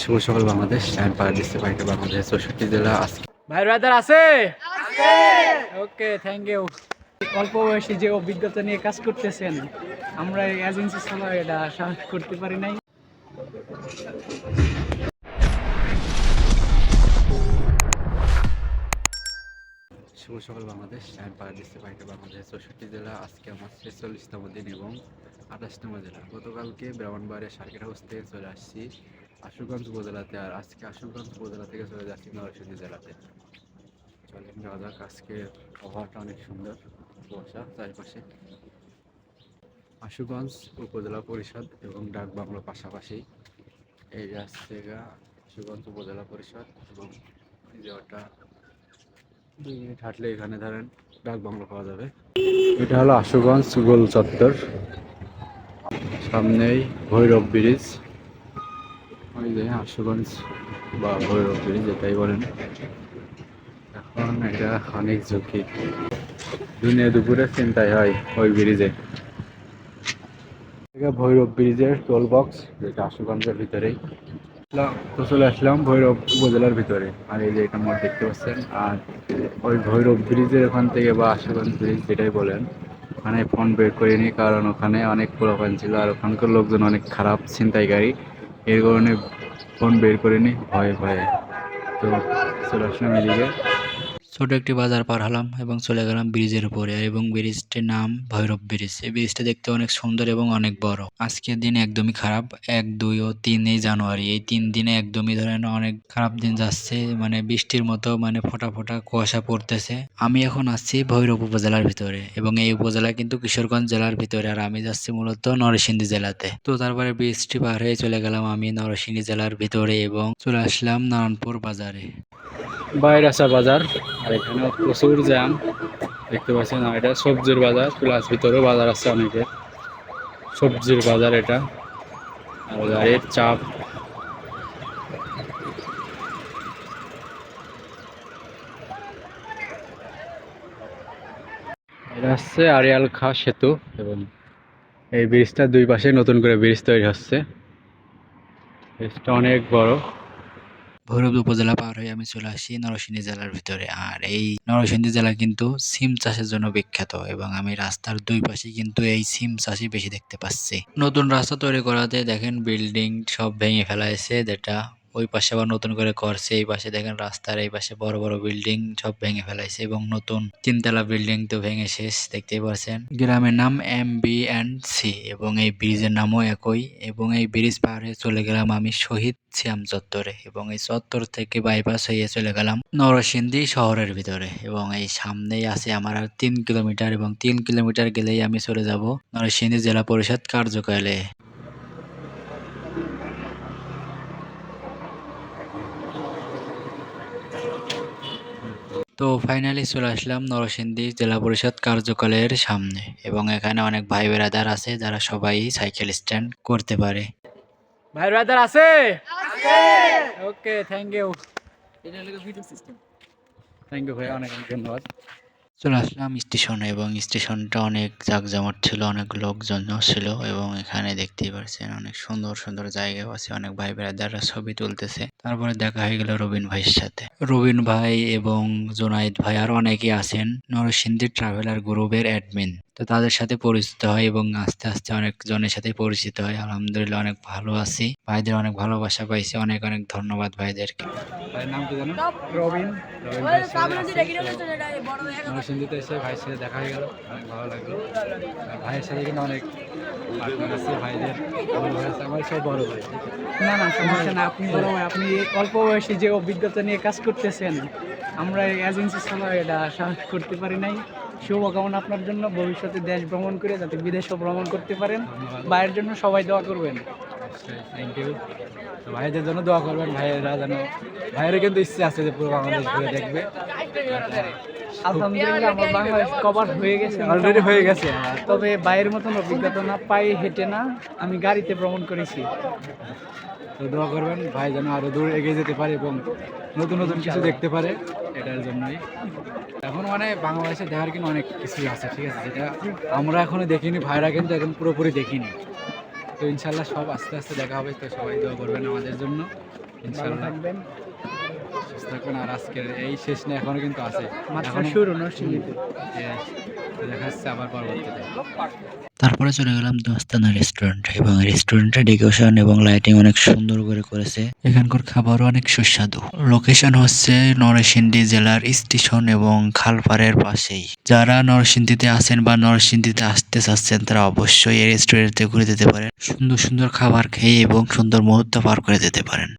শুভ সকাল বাংলাদেশ আমি পারাদিস পাইকা বাংলাদেশের চৌষট্টি জেলা আজকে। ভাই ব্রাদার আছে? ওকে থ্যাংক ইউ অল্প বয়সে যে অভিজ্ঞতা নিয়ে কাজ করতেছেন আমরা এজেন্সি ছাড়া এটা সাহস করতে পারি নাই। শুভ সকাল বাংলাদেশ আমি পারাদিস পাইকা বাংলাদেশের চৌষট্টি জেলা আজকে আমার ছেচল্লিশতম দিন এবং আঠাশতম জেলা। গতকালকে ব্রাহ্মণবাড়িয়া সার্কিট হাউস থেকে চলে আসছি। আশুগঞ্জ উপজেলাতে আর আজকে আশুগঞ্জ উপজেলা থেকে চলে যাচ্ছি নরসিংদী জেলাতে। চলেন যাওয়া যাক, আজকে আবহাওয়াটা অনেক সুন্দর, কুয়াশা চারিপাশে। আশুগঞ্জ উপজেলা পরিষদ এবং ডাক বাংলো পাশাপাশি এই গা, আশুগঞ্জ উপজেলা পরিষদ এবং ওটা, দুই মিনিট হাঁটলে এখানে ধরেন ডাক বাংলো পাওয়া যাবে। এটা হলো আশুগঞ্জ গোল চত্বর সামনেই ভৈরব ব্রিজ। ওই যে আশুগঞ্জ বা ভৈরব এটাই বলেন। এখন এটা অনেক ঝুঁকি। দিনে দুপুরে চিন্তাই হয় ওই ব্রিজে। ভৈরব ব্রিজের টোল বক্স যেটা আশুগঞ্জের ভিতরেই। তো চলে আসলাম ভৈরব উপজেলার ভিতরে। আর এই যে এটা মোট দেখতে পাচ্ছেন, আর ওই ভৈরব ব্রিজের ওখান থেকে বা আশুগঞ্জ ব্রিজ যেটাই বলেন, ওখানে ফোন বের করিনি, কারণ ওখানে অনেক পোলাপান ছিল, আর ওখানকার লোকজন অনেক খারাপ, ছিনতাইকারী। এর কারণে ফোন বের করে করিনি ভয়ে ভয়ে। তো চলে আসলাম ছোট একটি বাজার পার হলাম এবং চলে গেলাম ব্রিজের উপরে। এবং ব্রিজটির নাম ভৈরব ব্রিজ। এই ব্রিজটা দেখতে অনেক সুন্দর এবং অনেক বড়। আজকের দিন একদমই খারাপ। এক, দুই ও তিনই জানুয়ারি। এই তিন দিনে একদমই ধরেন অনেক খারাপ দিন যাচ্ছে। মানে বৃষ্টির মতো মানে ফোটা ফোটা কুয়াশা পড়তেছে। আমি এখন আসছি ভৈরব উপজেলার ভিতরে। এবং এই উপজেলা কিন্তু কিশোরগঞ্জ জেলার ভিতরে। আর আমি যাচ্ছি মূলত নরসিংদী জেলাতে। তো তারপরে বৃষ্টি পার হয়ে চলে গেলাম আমি নরসিংদী জেলার ভিতরে এবং চলে আসলাম নারায়ণপুর বাজারে। বাইরাসা বাজার। আর এখানে প্রচুর জ্যাম, দেখতে পাচ্ছেন, আর এটা সবজির বাজার, প্লাস ভিতরেও বাজার আছে অনেকে। সবজির বাজার এটা, আর গাড়ির চাপ। এটা হচ্ছে আরিয়াল খা সেতু, এবং এই ব্রিজটার দুই পাশে নতুন করে ব্রিজ তৈরি হচ্ছে। ব্রিজটা অনেক বড়। ভৈরব উপজেলা পার হয়ে আমি চলে আসি নরসিংদী জেলার ভিতরে। আর এই নরসিংদী জেলা কিন্তু সিম চাষের জন্য বিখ্যাত এবং আমি রাস্তার দুই পাশে কিন্তু এই সিম চাষই বেশি দেখতে পাচ্ছি। নতুন রাস্তা তৈরি করাতে দেখেন বিল্ডিং সব ভেঙে ফেলা হয়েছে, যেটা ওই পাশে আবার নতুন করে করছে, এই পাশে দেখেন রাস্তার এই পাশে বড় বড় বিল্ডিং সব ভেঙে ফেলাইছে এবং নতুন তিনতলা বিল্ডিং তো ভেঙে শেষ, দেখতেই পাচ্ছেন গ্রামের নাম এম বি অ্যান্ড সি এবং এই ব্রিজের নামও একই এবং এই ব্রিজ পার হয়ে চলে গেলাম আমি শহীদ শ্যাম চত্বরে এবং এই চত্বর থেকে বাইপাস হয়ে চলে গেলাম নরসিংদী শহরের ভিতরে এবং এই সামনেই আছে আমার তিন কিলোমিটার এবং তিন কিলোমিটার গেলেই আমি চলে যাব নরসিংদী জেলা পরিষদ কার্যালয়ে। তো ফাইনালি চলে আসলাম নরসিংদী জেলা পরিষদ কার্যালয়ের সামনে এবং এখানে অনেক ভাই বেরাদার আছে যারা সবাই সাইকেল স্ট্যান্ড করতে পারে। ভাই ব্রাদার আছে? Okay thank you thank you ভাই অনেক অনেক ধন্যবাদ। চলে আসলাম স্টেশনে এবং স্টেশনটা অনেক জাঁকজমট ছিল অনেক লোকজন ছিল এবং এখানে দেখতেই পাচ্ছেন অনেক সুন্দর সুন্দর জায়গা আছে অনেক ভাই ব্রাদাররা ছবি তুলতেছে। তারপরে দেখা হয়ে গেল রবিন ভাইয়ের সাথে। রবিন ভাই এবং জোনাইদ ভাই আর অনেকেই আছেন, নরসিংদী ট্রাভেলার গ্রুপের অ্যাডমিন তো তাদের সাথে পরিচিত হয় এবং আস্তে আস্তে অনেক জনের সাথে পরিচিত হয়। আলহামদুলিল্লাহ অনেক ভালো আছি। ভাইদের অনেক ভালোবাসা পাইছি। অনেক অনেক ধন্যবাদ ভাইদেরকে। ভাইয়ের সাথে অনেক অনেক ভাইদের। না না আপনি আপনি অল্প বয়সে যে অভিজ্ঞতা নিয়ে কাজ করতেছেন। আমরা এই এজেন্সি ছাড়া এটা সাহস করতে পারি নাই। শুভকামনা আপনার জন্য। ভবিষ্যতে দেশ ভ্রমণ করে যাতে বিদেশও ভ্রমণ করতে পারেন। ভাইয়ের জন্য সবাই দোয়া করবেন। থ্যাংক ইউ তো ভাইদের জন্য দোয়া করবেন। ভাইয়েরা যেন ভাইয়েরও কিন্তু ইচ্ছে আছে যে পুরো বাংলাদেশ ঘুরে দেখবে। আলহামদুলিল্লাহ আমার বাংলাদেশ কভার হয়ে গেছে অলরেডি হয়ে গেছে। তবে বাইরের মতন অভিজ্ঞতা না পাই হেঁটে না। আমি গাড়িতে ভ্রমণ করেছি। তো দোয়া করবেন ভাই যেন আরও দূর এগিয়ে যেতে পারে এবং নতুন নতুন কিছু দেখতে পারে এটার জন্যই। এখন মানে বাংলাদেশে দেখার কিন্তু অনেক কিছু আছে ঠিক আছে যেটা আমরা এখনও দেখিনি ভাইরা কিন্তু এখন পুরোপুরি দেখিনি। তো ইনশাল্লাহ সব আস্তে আস্তে দেখা হবে তো সবাই দোয়া করবেন আমাদের জন্য। ইনশাল্লাহ থাকবেন। আর আজকের এই শেষ না এখনও কিন্তু আছে। শুরু দেখা আবার পরবর্তীতে। তারপরে চলে গেলাম দোস্তানা রেস্টুরেন্ট এবং রেস্টুরেন্টের ডেকোরেশন এবং লাইটিং অনেক সুন্দর করে করেছে। এখানকার খাবারও অনেক সুস্বাদু। লোকেশন হচ্ছে নরসিংদী জেলার স্টেশন এবং খালপাড়ের পাশেই। যারা নরসিংদীতে আছেন বা নরসিংদীতে আসতে চাচ্ছেন, তারা অবশ্যই এই রেস্টুরেন্টে ঘুরে যেতে পারেন। সুন্দর সুন্দর খাবার খেয়ে এবং সুন্দর মুহূর্ত পার করে যেতে পারেন।